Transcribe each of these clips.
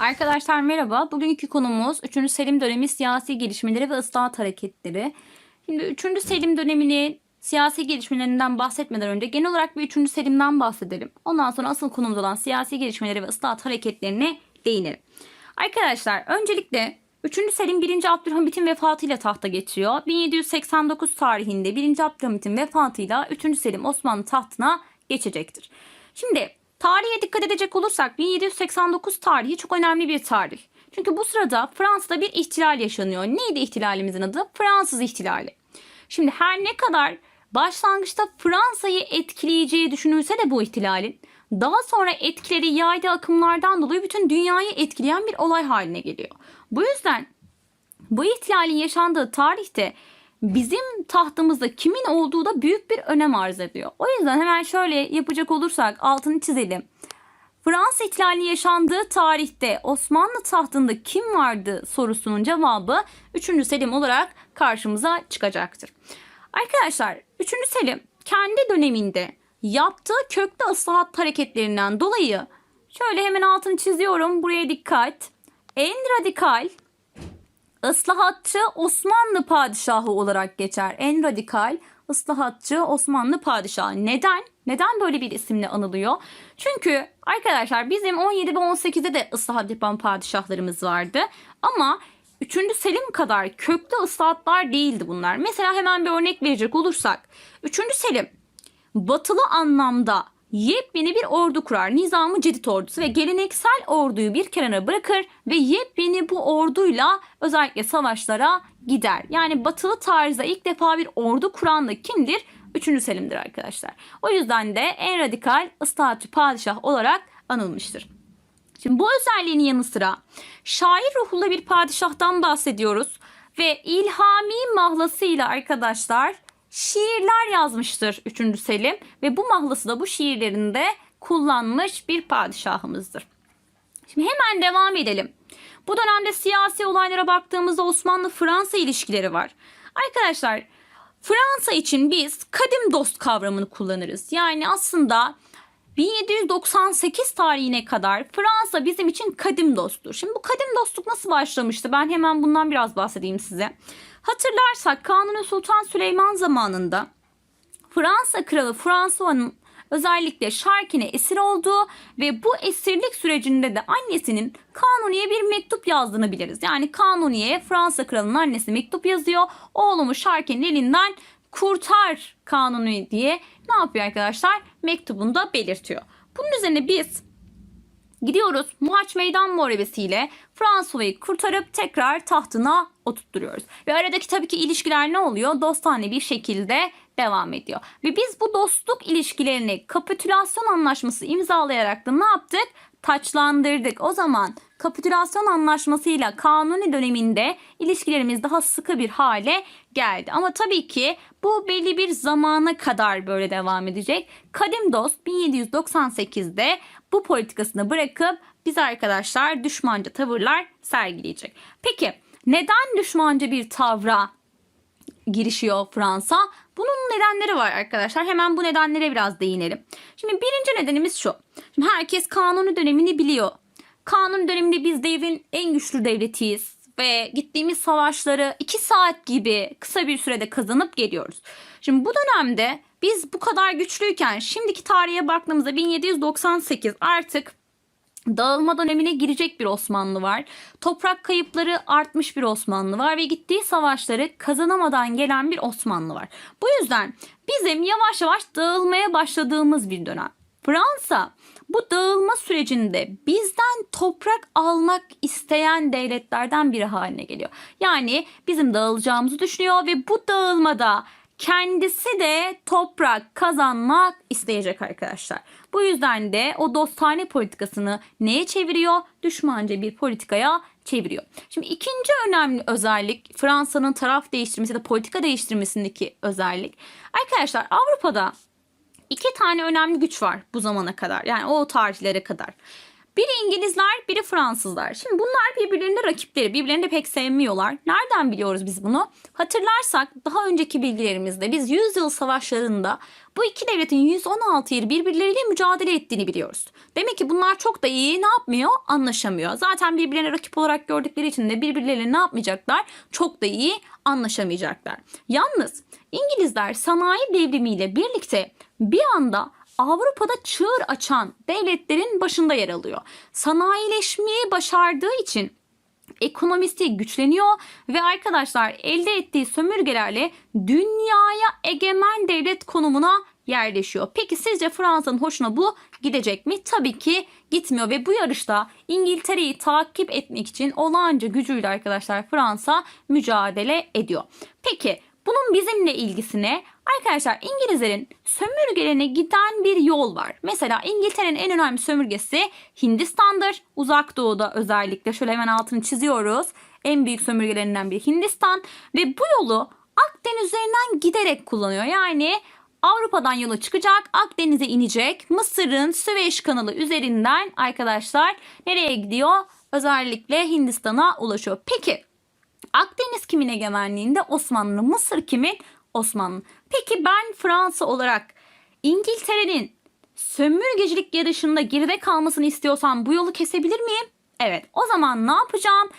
Arkadaşlar merhaba. Bugünkü konumuz 3. Selim dönemi siyasi gelişmeleri ve ıslahat hareketleri. Şimdi 3. Selim dönemini siyasi gelişmelerinden bahsetmeden önce genel olarak bir 3. Selim'den bahsedelim. Ondan sonra asıl konumuz olan siyasi gelişmeleri ve ıslahat hareketlerine değinelim. Arkadaşlar öncelikle 3. Selim 1. Abdülhamit'in vefatıyla tahta geçiyor. 1789 tarihinde 1. Abdülhamit'in vefatıyla 3. Selim Osmanlı tahtına geçecektir. Şimdi tarihe dikkat edecek olursak 1789 tarihi çok önemli bir tarih. Çünkü bu sırada Fransa'da bir ihtilal yaşanıyor. Neydi ihtilalimizin adı? Fransız ihtilali. Şimdi her ne kadar başlangıçta Fransa'yı etkileyeceği düşünülse de bu ihtilalin daha sonra etkileri yaydığı akımlardan dolayı bütün dünyayı etkileyen bir olay haline geliyor. Bu yüzden bu ihtilalin yaşandığı tarihte bizim tahtımızda kimin olduğu da büyük bir önem arz ediyor. O yüzden hemen şöyle yapacak olursak altını çizelim. Fransa ihtilali yaşandığı tarihte Osmanlı tahtında kim vardı sorusunun cevabı 3. Selim olarak karşımıza çıkacaktır. Arkadaşlar 3. Selim kendi döneminde yaptığı köklü ıslahat hareketlerinden dolayı şöyle hemen altını çiziyorum buraya dikkat. En radikal ıslahatçı Osmanlı padişahı olarak geçer. En radikal ıslahatçı Osmanlı padişahı. Neden? Neden böyle bir isimle anılıyor? Çünkü arkadaşlar bizim 17 ve 18'de de ıslahat yapan padişahlarımız vardı. Ama 3. Selim kadar köklü ıslahatlar değildi bunlar. Mesela hemen bir örnek verecek olursak. 3. Selim batılı anlamda yepyeni bir ordu kurar. Nizamı Cedid ordusu ve geleneksel orduyu bir kenara bırakır ve yepyeni bu orduyla özellikle savaşlara gider. Yani batılı tarzda ilk defa bir ordu kuran da kimdir? 3. Selim'dir arkadaşlar. O yüzden de en radikal ıslahatçı padişah olarak anılmıştır. Şimdi bu özelliğinin yanı sıra şair ruhlu bir padişahtan bahsediyoruz ve ilhami mahlasıyla arkadaşlar şiirler yazmıştır 3. Selim ve bu mahlası da bu şiirlerinde kullanmış bir padişahımızdır. Şimdi hemen devam edelim. Bu dönemde siyasi olaylara baktığımızda Osmanlı-Fransa ilişkileri var. Arkadaşlar Fransa için biz kadim dost kavramını kullanırız. Yani aslında 1798 tarihine kadar Fransa bizim için kadim dosttur. Şimdi bu kadim dostluk nasıl başlamıştı? Ben hemen bundan biraz bahsedeyim size. Hatırlarsak Kanuni Sultan Süleyman zamanında Fransa kralı François'ın özellikle Şarkin'e esir olduğu ve bu esirlik sürecinde de annesinin Kanuni'ye bir mektup yazdığını biliriz. Yani Kanuni'ye Fransa kralının annesi mektup yazıyor. Oğlumu Şarkin'in elinden kurtar Kanuni diye ne yapıyor arkadaşlar? Mektubunda belirtiyor. Bunun üzerine biz gidiyoruz Muhaç Meydan Muharebesi'yle Fransa'yı kurtarıp tekrar tahtına oturtturuyoruz. Ve aradaki tabii ki ilişkiler ne oluyor? Dostane bir şekilde devam ediyor. Ve biz bu dostluk ilişkilerini kapitülasyon anlaşması imzalayarak da ne yaptık? Taçlandırdık. O zaman kapitülasyon anlaşmasıyla kanuni döneminde ilişkilerimiz daha sıkı bir hale geldi. Ama tabii ki bu belli bir zamana kadar böyle devam edecek. Kadim dost 1798'de bu politikasını bırakıp biz arkadaşlar düşmanca tavırlar sergileyecek. Peki neden düşmanca bir tavra girişiyor Fransa? Bunun nedenleri var arkadaşlar. Hemen bu nedenlere biraz değinelim. Şimdi birinci nedenimiz şu. Şimdi herkes kanuni dönemini biliyor. Kanun döneminde biz devrin en güçlü devletiyiz ve gittiğimiz savaşları 2 saat gibi kısa bir sürede kazanıp geliyoruz. Şimdi bu dönemde biz bu kadar güçlüyken şimdiki tarihe baktığımızda 1798 artık dağılma dönemine girecek bir Osmanlı var. Toprak kayıpları artmış bir Osmanlı var ve gittiği savaşları kazanamadan gelen bir Osmanlı var. Bu yüzden bizim yavaş yavaş dağılmaya başladığımız bir dönem. Fransa bu dağılma sürecinde bizden toprak almak isteyen devletlerden biri haline geliyor. Yani bizim dağılacağımızı düşünüyor ve bu dağılmada kendisi de toprak kazanmak isteyecek arkadaşlar. Bu yüzden de o dostane politikasını neye çeviriyor? Düşmanca bir politikaya çeviriyor. Şimdi ikinci önemli özellik Fransa'nın taraf değiştirmesi da politika değiştirmesindeki özellik. Arkadaşlar Avrupa'da iki tane önemli güç var bu zamana kadar. Yani o tarihlere kadar. Biri İngilizler, biri Fransızlar. Şimdi bunlar birbirlerinde rakipleri, birbirlerini de pek sevmiyorlar. Nereden biliyoruz biz bunu? Hatırlarsak daha önceki bilgilerimizde biz 100 yıl savaşlarında bu iki devletin 116 yıl birbirleriyle mücadele ettiğini biliyoruz. Demek ki bunlar çok da iyi ne yapmıyor? Anlaşamıyor. Zaten birbirlerine rakip olarak gördükleri için de birbirleriyle ne yapmayacaklar? Çok da iyi anlaşamayacaklar. Yalnız İngilizler sanayi devrimiyle birlikte bir anda Avrupa'da çığır açan devletlerin başında yer alıyor. Sanayileşmeyi başardığı için ekonomisi güçleniyor ve arkadaşlar elde ettiği sömürgelerle dünyaya egemen devlet konumuna yerleşiyor. Peki sizce Fransa'nın hoşuna bu gidecek mi? Tabii ki gitmiyor ve bu yarışta İngiltere'yi takip etmek için olağanca gücüyle arkadaşlar Fransa mücadele ediyor. Peki bunun bizimle ilgisine arkadaşlar İngilizlerin sömürgelerine giden bir yol var. Mesela İngiltere'nin en önemli sömürgesi Hindistan'dır. Uzak doğuda özellikle şöyle hemen altını çiziyoruz. En büyük sömürgelerinden biri Hindistan ve bu yolu Akdeniz üzerinden giderek kullanıyor. Yani Avrupa'dan yola çıkacak, Akdeniz'e inecek. Mısır'ın Süveyş kanalı üzerinden arkadaşlar nereye gidiyor? Özellikle Hindistan'a ulaşıyor. Peki Akdeniz kimin egemenliğinde? Osmanlı. Mısır kimin? Osmanlı. Peki ben Fransa olarak İngiltere'nin sömürgecilik yarışında geride kalmasını istiyorsam bu yolu kesebilir miyim? Evet. O zaman ne yapacağım?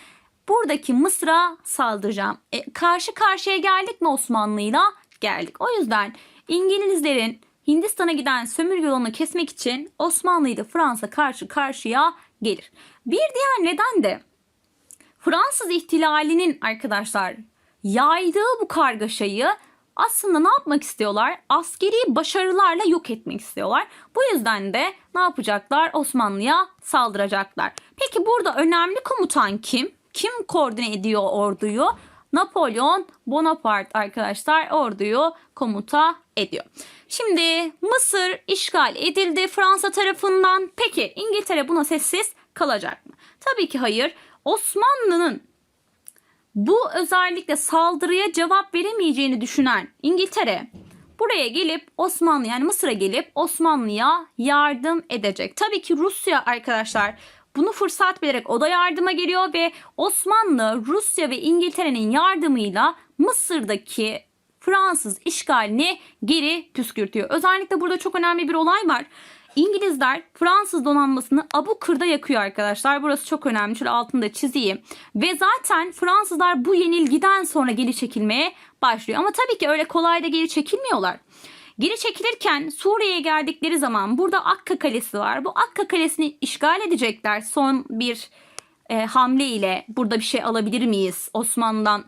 Buradaki Mısır'a saldıracağım. E, karşı karşıya geldik mi Osmanlı'yla? Geldik. O yüzden İngilizlerin Hindistan'a giden sömürge yolunu kesmek için Osmanlı ile Fransa karşı karşıya gelir. Bir diğer neden de Fransız ihtilalinin arkadaşlar yaydığı bu kargaşayı aslında ne yapmak istiyorlar? Askeri başarılarla yok etmek istiyorlar. Bu yüzden de ne yapacaklar? Osmanlı'ya saldıracaklar. Peki burada önemli komutan kim? Kim koordine ediyor orduyu? Napolyon Bonaparte arkadaşlar orduyu komuta ediyor. Şimdi Mısır işgal edildi Fransa tarafından. Peki İngiltere buna sessiz kalacak mı? Tabii ki hayır. Osmanlı'nın bu özellikle saldırıya cevap veremeyeceğini düşünen İngiltere buraya gelip Osmanlı yani Mısır'a gelip Osmanlı'ya yardım edecek. Tabii ki Rusya arkadaşlar bunu fırsat bilerek o da yardıma geliyor ve Osmanlı Rusya ve İngiltere'nin yardımıyla Mısır'daki Fransız işgalini geri püskürtüyor. Özellikle burada çok önemli bir olay var. İngilizler Fransız donanmasını Abu Kır'da yakıyor arkadaşlar. Burası çok önemli. Şöyle altında çizeyim. Ve zaten Fransızlar bu yenilgiden sonra geri çekilmeye başlıyor. Ama tabii ki öyle kolay da geri çekilmiyorlar. Geri çekilirken Suriye'ye geldikleri zaman burada Akka Kalesi var. Bu Akka Kalesi'ni işgal edecekler. Son bir e, hamle ile burada bir şey alabilir miyiz? Osmanlı'dan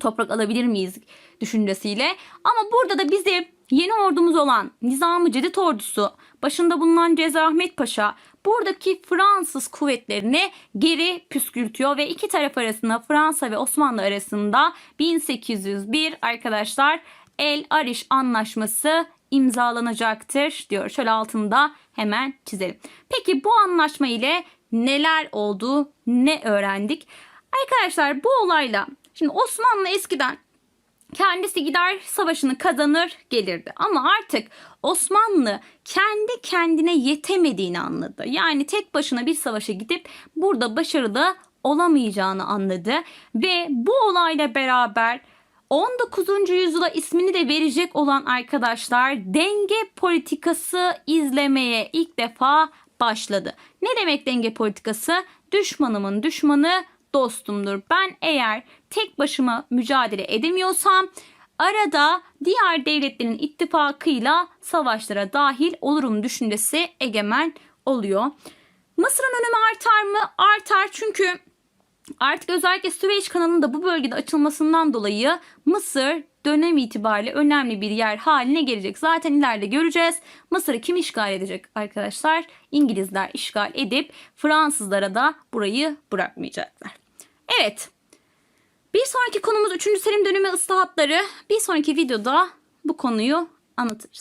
toprak alabilir miyiz düşüncesiyle. Ama burada da bizi yeni ordumuz olan Nizam-ı Cedid ordusu başında bulunan Ceza Ahmet Paşa buradaki Fransız kuvvetlerini geri püskürtüyor ve iki taraf arasında Fransa ve Osmanlı arasında 1801 arkadaşlar El Ariş Anlaşması imzalanacaktır diyor. Şöyle altında hemen çizelim. Peki bu anlaşma ile neler oldu, ne öğrendik? Arkadaşlar bu olayla şimdi Osmanlı eskiden kendisi gider savaşını kazanır gelirdi. Ama artık Osmanlı kendi kendine yetemediğini anladı. Yani tek başına bir savaşa gidip burada başarılı olamayacağını anladı. Ve bu olayla beraber 19. yüzyıla ismini de verecek olan arkadaşlar denge politikası izlemeye ilk defa başladı. Ne demek denge politikası? Düşmanımın düşmanı dostumdur. Ben eğer tek başıma mücadele edemiyorsam arada diğer devletlerin ittifakıyla savaşlara dahil olurum düşüncesi egemen oluyor. Mısır'ın önemi artar mı? Artar çünkü artık özellikle Süveyş kanalının da bu bölgede açılmasından dolayı Mısır dönem itibariyle önemli bir yer haline gelecek. Zaten ileride göreceğiz. Mısır'ı kim işgal edecek arkadaşlar? İngilizler işgal edip Fransızlara da burayı bırakmayacaklar. Evet. Bir sonraki konumuz 3. Selim dönemi ıslahatları. Bir sonraki videoda bu konuyu anlatırız.